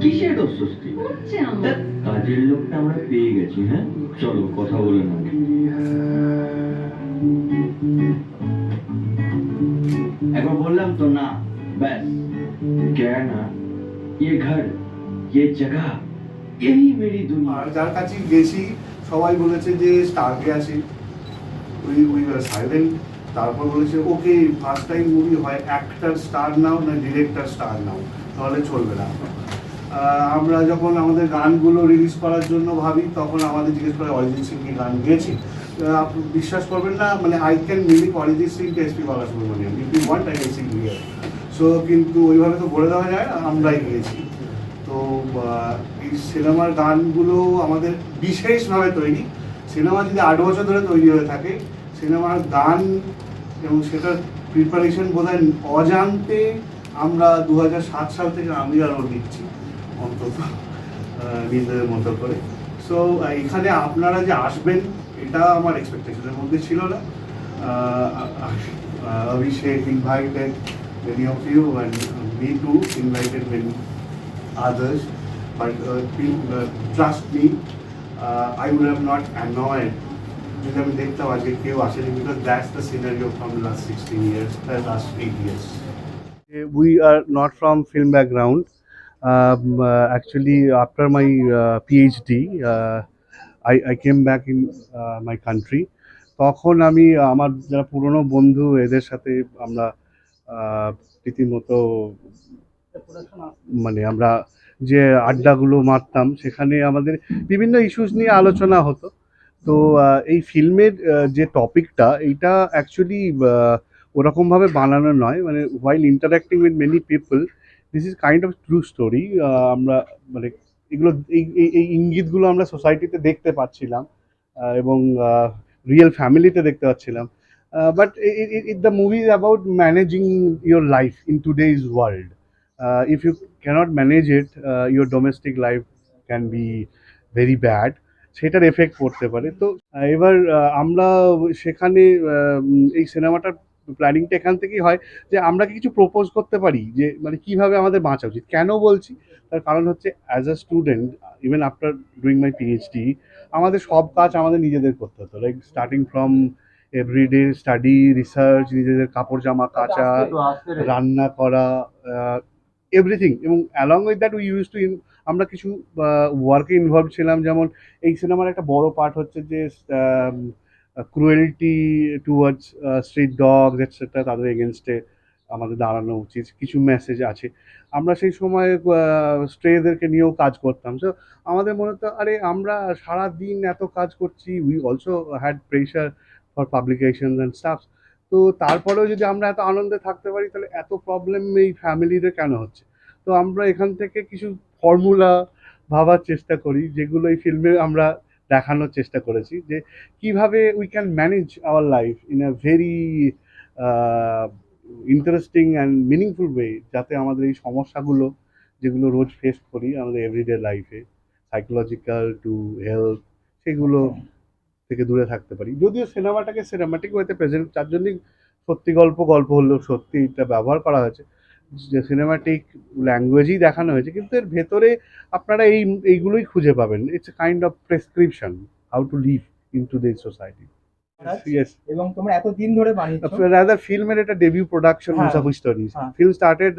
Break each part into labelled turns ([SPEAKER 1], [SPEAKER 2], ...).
[SPEAKER 1] কিসের অস্বস্তি
[SPEAKER 2] হচ্ছে আমার
[SPEAKER 1] ধ্যাৎ, কাজের লোকটা আমরা পেয়ে গেছি হ্যাঁ চলো কথা বলে নেবো একবার বললাম তো না ব্যাস क्या है ना ये घर ये जगह यही मेरी दुनिया
[SPEAKER 3] আর যার কাছে গেছি সবাই বলেছে যে স্টারকে আসি উই উই আর সাইলেন্ট তারপর বলেছে ওকে ফার্স্ট টাইম মুভি হয় অ্যাক্টার স্টার নাও না ডিরেক্টর স্টার নাও তাহলে চলবে না আহ, আমরা যখন আমাদের গানগুলো রিলিজ করার জন্য ভাবি, তখন আমাদের জিজ্ঞেস করে অরিজিৎ সিং কি গান গেয়েছি? আপনি বিশ্বাস করবেন না মানে I can mimic Arijit Singh K SP Balasubrahmanyam. If you want I can sing here so কিন্তু ওইভাবে তো বলে দেওয়া যায়, আমরাই গিয়েছি। তো এই সিনেমার গানগুলো আমাদের বিশেষভাবে তৈরি। সিনেমা যদি আট বছর ধরে তৈরি হয়ে থাকে, সিনেমার গান এবং সেটার প্রিপারেশন বোধ হয় অজান্তে আমরা দু সাল থেকে আমি আরও লিখছি অন্তত নিজেদের মতো করে। সো এখানে আপনারা যে আসবেন এটা আমার এক্সপেকটেশনের মধ্যে ছিল না। Abhishek invited many of you and me too invited many others but uh, please, uh, trust me uh, I would যদি আমি দেখতাম আজকে কেউ আসেনি because that's the scenario from last sixteen years last eight years we are not from film background. Um, uh, actually, after my uh, PhD, uh, I, I came back in uh, my country. তখন আমি আমার যারা পুরনো বন্ধু এদের সাথে আমরা রীতিমতো মানে আমরা যে আড্ডাগুলো মারতাম সেখানে আমাদের বিভিন্ন ইস্যুস নিয়ে আলোচনা হতো তো এই ফিল্মের যে টপিকটা এইটা অ্যাকচুয়ালি ওরকমভাবে বানানো নয় মানে while interacting with many people this is kind of true story আমরা মানে এগুলো, এই, এই- ইঙ্গিতগুলো আমরা সোসাইটিতে দেখতে পাচ্ছিলাম এবং রিয়েল ফ্যামিলিতে দেখতে পাচ্ছিলাম। But it the movie is about managing your life in today's world if you can't manage it your domestic life can be very bad সেটার এফেক্ট পড়তে পারে। তো এবার আমরা সেখানে এই সিনেমাটার প্ল্যানিংটা এখান থেকেই হয় যে আমরা কি কিছু প্রপোজ করতে পারি যে মানে কীভাবে আমাদের বাঁচা উচিত। কেন বলছি? তার কারণ হচ্ছে as a student even after doing my PhD আমাদের সব কাজ আমাদের নিজেদের করতে হতো। Like starting from everyday study research নিজেদের কাপড় জামা কাচা রান্না করা এভরিথিং এবং along with that we use to আমরা কিছু ওয়ার্কে ইনভলভ ছিলাম। যেমন এই সিনেমার একটা বড় পার্ট হচ্ছে যে cruelty towards street dog etcetera তাদের এগেনস্টে আমাদের দাঁড়ানো উচিত। কিছু মেসেজ আছে। আমরা সেই সময় স্ট্রেদেরকে নিয়েও কাজ করতাম। সো আমাদের মনে হতো, আরে, আমরা সারা দিন এত কাজ করছি we also had pressure for publication and stuff তো তারপরেও যদি আমরা এত আনন্দে থাকতে পারি, তাহলে এত প্রবলেম এই ফ্যামিলিদের কেন হচ্ছে? তো আমরা এখান থেকে কিছু ফর্মুলা ভাবার চেষ্টা করি, যেগুলো এই ফিল্মে আমরা দেখানোর চেষ্টা করেছি যে কীভাবে we can manage our life in a very interesting and meaningful way যাতে আমাদের এই সমস্যাগুলো যেগুলো রোজ ফেস করি আমাদের এভরিডে লাইফে সাইকোলজিক্যাল টু হেলথ সেগুলো থেকে দূরে থাকতে পারি। যদিও সিনেমাটাকে সিনেমাটিক ওয়েতে প্রেজেন্ট তার জন্যই সত্যি গল্প গল্প হলেও সত্যি এটা ব্যবহার করা হয়েছে। সিনেমাটিক ল্যাঙ্গুয়েজেই দেখানো হয়েছে কিন্তু এর ভেতরে আপনারা এই এইগুলোই খুঁজে পাবেন it's a kind of prescription how to live in to this society
[SPEAKER 4] এবং তোমরা এত দিন ধরে বানিয়েছো
[SPEAKER 3] রাদার ফিল্মের এটা ডেবিউ প্রোডাকশন
[SPEAKER 4] হ্যাঁ।
[SPEAKER 3] Musafi
[SPEAKER 4] stories.
[SPEAKER 3] Film started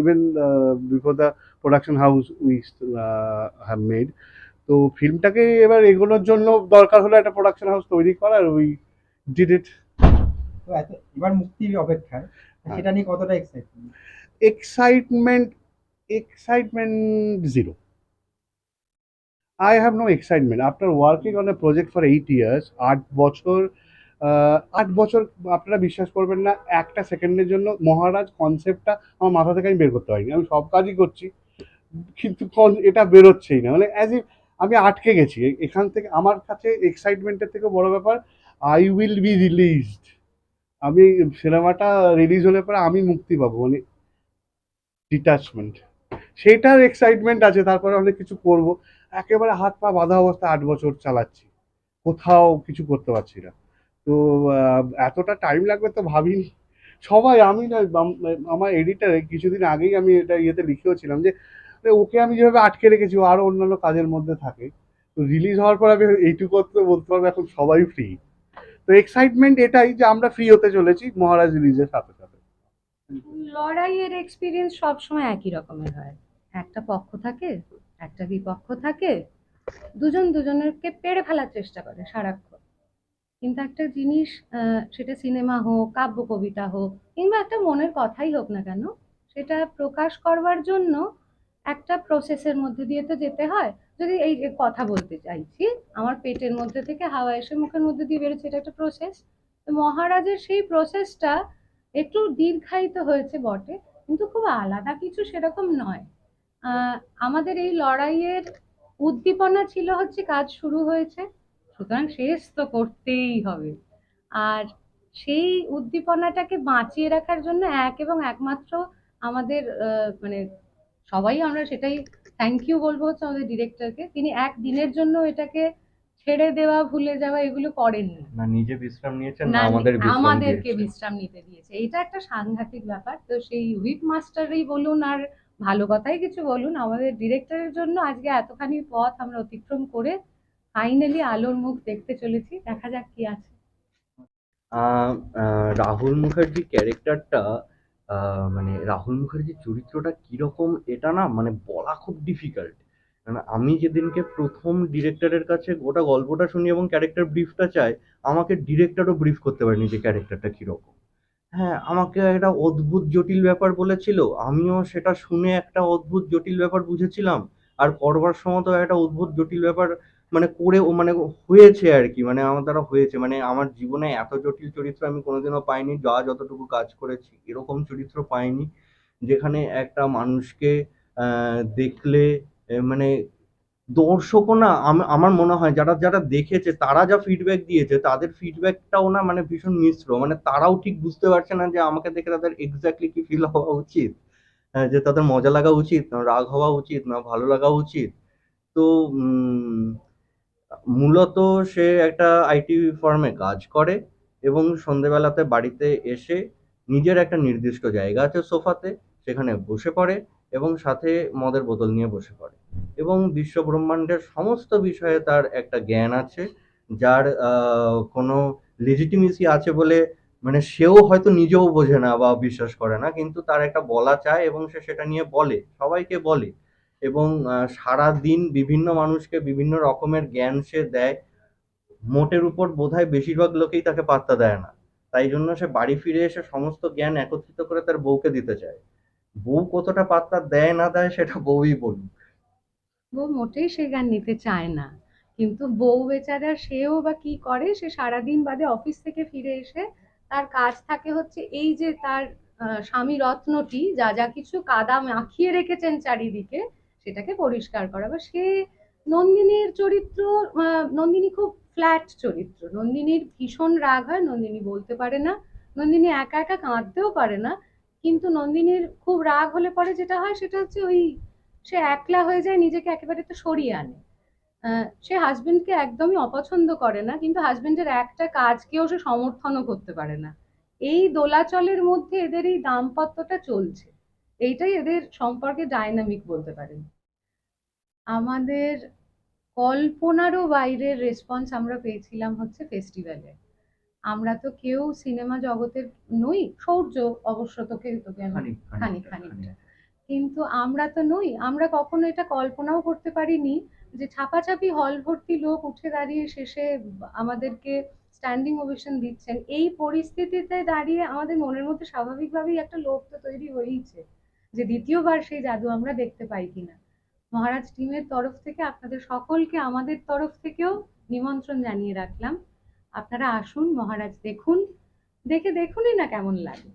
[SPEAKER 3] even before the production house we have made তো ফিল্মটাকে এবার এগোনোর জন্য দরকার হলো একটা প্রোডাকশন হাউস তৈরি করার উই ডিড ইট
[SPEAKER 4] এবার মুক্তির অপেক্ষায়। সেটা নিয়ে কতটা excitement
[SPEAKER 3] excitement excitement zero. I have no excitement. After working on a project for eight years আট বছর আট বছর আপনারা বিশ্বাস করবেন না একটা সেকেন্ডের জন্য মহারাজ কনসেপ্টটা আমার মাথা থেকে আমি বের করতে পারিনি। আমি সব কাজই করছি কিন্তু এটা বেরোচ্ছেই না। মানে অ্যাজ ইফ আমি আটকে গেছি। এখান থেকে আমার কাছে এক্সাইটমেন্টের থেকে বড় ব্যাপার আই উইল বি রিলিজড আমি সিনেমাটা রিলিজ হলে পরে আমি মুক্তি পাবো মানে ডিটাচমেন্ট সেটার এক্সাইটমেন্ট আছে, তারপরে অনেক কিছু করব। একেবারে হাত পা বাঁধা অবস্থা আট বছর চালাচ্ছি। কোথাও কিছু করতে পারছি না। তো এতটা টাইম লাগবে তো ভাবিনি। সবাই, আমি না, আম- আমার এডিটারে কিছুদিন আগেই আমি এটা ইয়েতে লিখেওছিলাম যে ওকে আমি যেভাবে আটকে রেখেছি, ও আরও অন্যান্য কাজের মধ্যে থাকে। তো রিলিজ হওয়ার পর আমি এইটুকু বলতে পারব, এখন সবাই ফ্রি তো এক্সাইটমেন্ট এটাই যে আমরা ফ্রি হতে চলেছি মহারাজ রিলিজের সাথে সাথে।
[SPEAKER 2] লড়াইয়ের এক্সপিরিয়েন্স সবসময় একই রকমের হয়। একটা পক্ষ থাকে, একটা বিপক্ষ থাকে, দুজন দুজনেরকে পেড়ে ফেলার চেষ্টা করে সারাক্ষণ। কিন্তু একটা জিনিস সেটা সিনেমা হোক, কাব্য কবিতা হোক, কিংবা একটা মনের কথাই হোক না কেন, সেটা প্রকাশ করবার জন্য একটা প্রসেসের মধ্যে দিয়ে তো যেতে হয়। যদি এই যে কথা বলতে চাইছি, আমার পেটের মধ্যে থেকে হাওয়া এসে মুখের মধ্যে দিয়ে বেরোচ্ছে, এটা একটা প্রসেস তো মহারাজের সেই প্রসেসটা একটু দীর্ঘায়িত হয়েছে বটে, কিন্তু খুব আলাদা কিছু সেরকম নয়। আমাদের এই লড়াইয়ের উদ্দীপনা ছিল হচ্ছে কাজ শুরু হয়েছে, সুতরাং শেষ তো করতেই হবে। আর সেই উদ্দীপনাটাকে বাঁচিয়ে রাখার জন্য এক এবং একমাত্র আমাদের মানে সবাই আমরা সেটাই থ্যাংক ইউ বলব হচ্ছে আমাদের ডিরেক্টরকে তিনি এক দিনের জন্য এটাকে ছেড়ে দেওয়া ভুলে যাওয়া এগুলো করেননি।
[SPEAKER 5] না নিজে বিশ্রাম নিয়েছেন না আমাদের
[SPEAKER 2] আমাদেরকে বিশ্রাম নিতে দিয়েছে। এটা একটা সাংঘাতিক ব্যাপার। তো সেই হুইপ মাস্টারই বলুন আর ভালো কথাই কিছু বলুন আমাদের ডিরেক্টরের জন্য আজকে এতখানি পথ আমরা অতিক্রম করে ফাইনালি আলোর মুখ দেখতে চলেছি। দেখা যাক কি আছে।
[SPEAKER 5] রাহুল মুখার্জি ক্যারেক্টারটা মানে রাহুল মুখার্জির চরিত্রটা কীরকম এটা না মানে বলা খুব ডিফিকাল্ট কারণ আমি যেদিনকে প্রথম ডিরেক্টরের কাছে গোটা গল্পটা শুনি এবং ক্যারেক্টার ব্রিফটা চাই, আমাকে ডিরেক্টরও ব্রিফ করতে পারেনি যে ক্যারেক্টারটা কীরকম। হ্যাঁ আমাকে একটা অদ্ভুত জটিল ব্যাপার বলেছিল, আমিও সেটা শুনে একটা অদ্ভুত জটিল ব্যাপার বুঝেছিলাম, আর করবার সময় তো একটা অদ্ভুত জটিল ব্যাপার মানে করে ও মানে হয়েছে আর কি মানে আমার দ্বারা হয়েছে। মানে আমার জীবনে এত জটিল চরিত্র আমি কোনোদিনও পাইনি যা যতটুকু কাজ করেছি এরকম চরিত্র পাইনি যেখানে একটা মানুষকে দেখলে মানে দর্শকও না আমার মনে হয় যারা যারা দেখেছে তারা যা ফিডব্যাক দিয়েছে তাদের ফিডব্যাকটাও না মানে ভীষণ মিশ্র। মানে তারাও ঠিক বুঝতে পারছে না যে আমাকে দেখে তাদের এক্স্যাক্টলি কি ফিল হওয়া উচিত হ্যাঁ, যে তাদের মজা লাগা উচিত না রাগ হওয়া উচিত না ভালো লাগা উচিত। তো মূলত সে একটা আইটি ফার্মে কাজ করে এবং সন্ধেবেলাতে বাড়িতে এসে নিজের একটা নির্দিষ্ট জায়গা আছে সোফাতে, সেখানে বসে পড়ে এবং সাথে মদের বোতল নিয়ে বসে পড়ে। এবং বিশ্ব ব্রহ্মাণ্ডের সমস্ত বিষয়ে তার একটা জ্ঞান আছে, যার কোনো লেজিটিমেসি আছে বলে মানে সেও হয়তো নিজেও বোঝে না বা বিশ্বাস করে না, কিন্তু তার একটা বলা চায় এবং সে সেটা নিয়ে বলে, সবাইকে বলে। এবং সারা দিন বিভিন্ন মানুষকে বিভিন্ন রকমের জ্ঞান সে দেয়, মোটের উপর বোধহয় বেশিরভাগ লোকেই তাকে পাত্তা দেয় না। তাই জন্য সে বাড়ি ফিরে এসে সমস্ত জ্ঞান একত্রিত করে তার বউকে দিতে চায়। বউ কতটা পাত্তা দেয় না দেয় সেটা বউই বলুক।
[SPEAKER 2] বউ মোটেই সে জ্ঞান নিতে চায় না। কিন্তু বউ বেচারা সেও বা কি করে? সে সারাদিন বাদে অফিস থেকে ফিরে এসে তার কাজ থাকে হচ্ছে এই যে তার স্বামী রত্নটি, যা যা কিছু কাদা মাখিয়ে রেখেছেন চারিদিকে সেটাকে পরিষ্কার করা। বা সে নন্দিনীর চরিত্র নন্দিনী খুব ফ্ল্যাট চরিত্র। নন্দিনীর ভীষণ রাগ হয়, নন্দিনী বলতে পারে না। নন্দিনী একা একা কাঁদতেও পারে না। কিন্তু নন্দিনীর খুব রাগ হলে পরে যেটা হয়, সেটা হচ্ছে ওই সে একলা হয়ে যায়, নিজেকে একেবারে তো সরিয়ে আনে। সে হাজবেন্ডকে একদমই অপছন্দ করে না, কিন্তু হাজবেন্ডের একটা কাজকেও সে সমর্থনও করতে পারে না। এই দোলাচলের মধ্যে এদের এই দাম্পত্যটা চলছে। এইটাই এদের সম্পর্কে ডাইনামিক বলতে পারেন। আমাদের কল্পনারও বাইরের রেসপন্স আমরা পেয়েছিলাম হচ্ছে ফেস্টিভ্যালে আমরা তো কেউ সিনেমা জগতের নই সৌর্য অবশ্য তোকে তোকে খানিক খানিকটা কিন্তু আমরা তো নই আমরা কখনো এটা কল্পনাও করতে পারিনি যে ছাপাছাপি হল ভর্তি লোক উঠে দাঁড়িয়ে শেষে আমাদেরকে স্ট্যান্ডিং ওভেশন দিচ্ছেন। এই পরিস্থিতিতে দাঁড়িয়ে আমাদের মনের মধ্যে স্বাভাবিকভাবেই একটা লোভ তো তৈরি হয়েইছে যে দ্বিতীয়বার সেই জাদু আমরা দেখতে পাই কিনা। মহারাজ টিমের তরফ থেকে, আপনাদের সকলকে আমাদের তরফ থেকেও নিমন্ত্রণ জানিয়ে রাখলাম। আপনারা আসুন মহারাজ দেখুন, দেখে দেখুনই না কেমন লাগে।